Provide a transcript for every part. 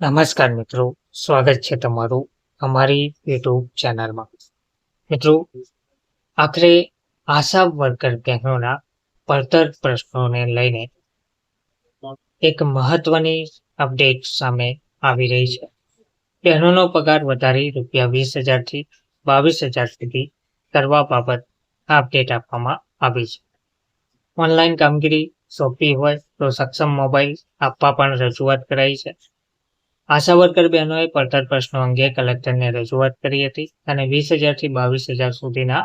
નમસ્કાર મિત્રો, સ્વાગત છે તમારું અમારી યુટ્યુબ ચેનલમાં. મિત્રો, આખરે આશા વર્કર બહેનોના પડતર પ્રશ્નોને લઈને એક મહત્વની અપડેટ સામે આવી રહી છે. બહેનોનો પગાર વધારી રૂપિયા વીસ હજારથી બાવીસ હજાર સુધી કરવા બાબત અપડેટ આપવામાં આવી છે. ઓનલાઈન કામગીરી સોંપી હોય તો સક્ષમ મોબાઈલ આપવા પણ રજૂઆત કરાઈ છે. આશા વર્કર બહેનોએ પડતર પ્રશ્નો અંગે કલેક્ટરને રજૂઆત કરી હતી અને વીસ હજારથી બાવીસ હજાર સુધીના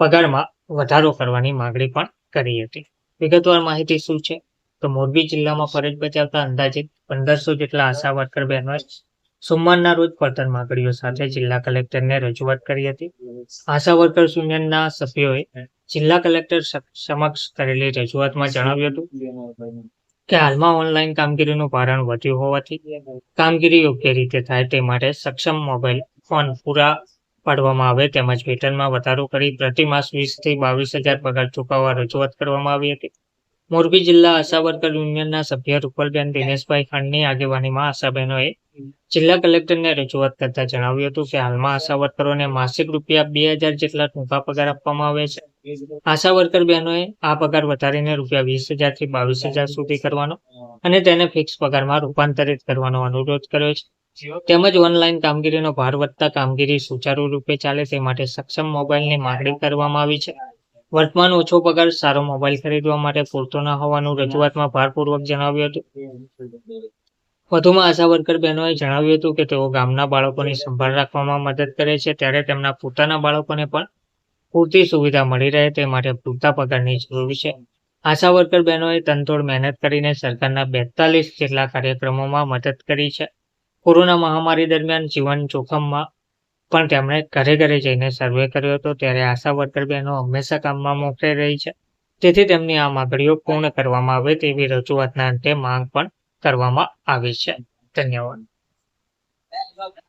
પગારમાં વધારો કરવાની માંગણી પણ કરી હતી. વિગતવાર માહિતી શું છે? તો મોરબી જિલ્લામાં ફરજ બજાવતા અંદાજિત પંદરસો જેટલા આશા વર્કર બહેનોએ સોમવારના રોજ પડતર માંગણીઓ સાથે જિલ્લા કલેક્ટરને રજૂઆત કરી હતી. આશા વર્કર યુનિયનના સભ્યોએ જિલ્લા કલેક્ટર સમક્ષ કરેલી રજૂઆતમાં જણાવ્યું હતું કે હાલમાં ઓનલાઈન કામગીરીનું ભારણ વધ્યું હોવાથી કામગીરી યોગ્ય રીતે થાય તે માટે સક્ષમ મોબાઈલ ફોન પૂરા પાડવામાં આવે તેમજ વેતનમાં વધારો કરી પ્રતિ માસ વીસથી બાવીસ હજાર પગાર ચૂકવવા રજૂઆત કરવામાં આવી હતી. મોરબી જિલ્લા આશા વર્કર યુનિયનના સભ્ય રૂપલબેન દિનેશભાઈ ખંડની આગેવાનીમાં આશાબહેનોએ જિલ્લા કલેક્ટરને રજૂઆત કરતા જણાવ્યું હતું કે હાલમાં આશા વર્કરોને માસિક રૂપિયા બે હજાર જેટલા ટૂંકા પગાર આપવામાં આવે છે. આશા વર્કર બહેનોએ આ પગાર વધારીને રૂપિયા વીસ હજારથી બાવીસ હજાર સુધી કરવાનો અને તેને ફિક્સ પગારમાં રૂપાંતરિત કરવાનો અનુરોધ કર્યો છે. તેમજ ઓનલાઈન કામગીરીનો ભાર વધતા કામગીરી સુચારુ રૂપે ચાલે તે માટે સક્ષમ મોબાઈલની માંગણી કરવામાં આવી છે. વર્તમાન ઓછો પગાર સારો મોબાઈલ ખરીદવા માટે પૂરતો ન હોવાનું રજૂઆતમાં ભારપૂર્વક જણાવ્યું હતું. વધુમાં આશા વર્કર બહેનોએ જણાવ્યું હતું કે તેઓ ગામના બાળકોની સંભાળ રાખવામાં મદદ કરે છે. ત્યારે તેમના પોતાના બાળકોને પણ પૂરતી સુવિધા મળી રહે તે માટે પૂરતા પગારની જરૂર છે. આશા વર્કર બહેનોએ તનતોડ મહેનત કરીને સરકારના બેતાલીસ જેટલા કાર્યક્રમોમાં મદદ કરી છે. કોરોના મહામારી દરમિયાન જીવન જોખમમાં પણ તેમણે ઘરે ઘરે જઈને સર્વે કર્યો હતો, ત્યારે આશા વર્કર બહેનો હંમેશા કામમાં મોકલાઈ રહી છે. તેથી તેમની આ માગણીઓ પૂર્ણ કરવામાં આવે તેવી રજૂઆતના અંતે માંગ પણ કરવામાં આવી છે. ધન્યવાદ.